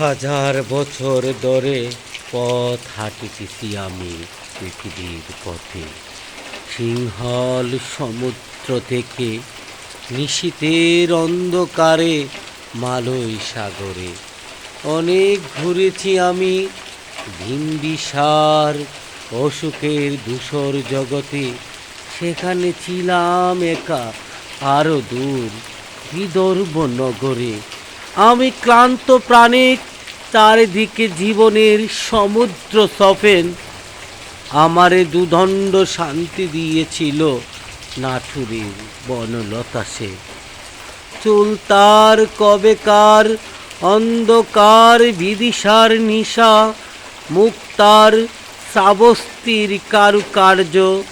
হাজার বছর ধরে পথ হাঁটেছি আমি পৃথিবীর পথে। সিংহল সমুদ্র থেকে নিশীতের অন্ধকারে মালয় সাগরে অনেক ঘুরেছি আমি ভিনবিসার অসুখের ধূসর জগতে। সেখানে ছিলাম একা আরও দূর, বিদর্ভ নগরে। আমি ক্লান্ত প্রাণে চারিদিকে জীবনের সমুদ্র সফেন। আমারে দুদণ্ড শান্তি দিয়েছিল নাঠুরের বনলতা সে। চুল তার কবেকার, অন্ধকার বিদিশার নিশা মুক্তার শ্রাবস্তির কারুকার্য।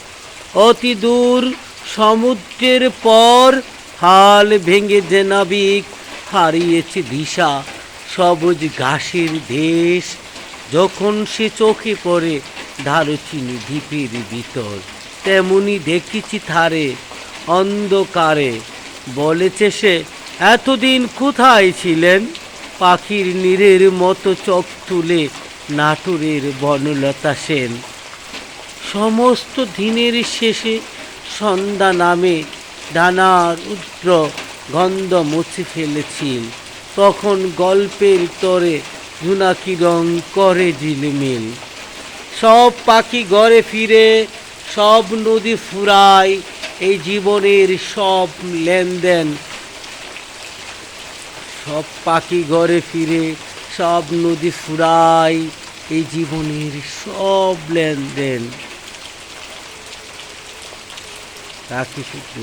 অতি দূর সমুদ্রের পর হাল ভেঙে যে নাবিক হারিয়েছে দিশা, সবুজ ঘাসের দেশ। যখন সে চোখে পড়ে দারুচিনি দ্বীপের ভিতর, তেমনি দেখেছি থারে অন্ধকারে। বলেছে সে, এতদিন কোথায় ছিলেন? পাখির নীরের মতো চোখ তুলে নাটুরের বনলতা সেন। সমস্ত দিনের শেষে সন্ধ্যা নামে ডানার উদ্র গন্ধ মুছে ফেলেছিল। তখন গল্পের তরে জুনাকি রং করে ঝিলমিল। সব পাখি ঘরে ফিরে, সব নদী ফুরায়, এই জীবনের সব লেনদেন। সব পাখি ঘরে ফিরে, সব নদী ফুরায়, এই জীবনের সব লেনদেন। তাকে শুধু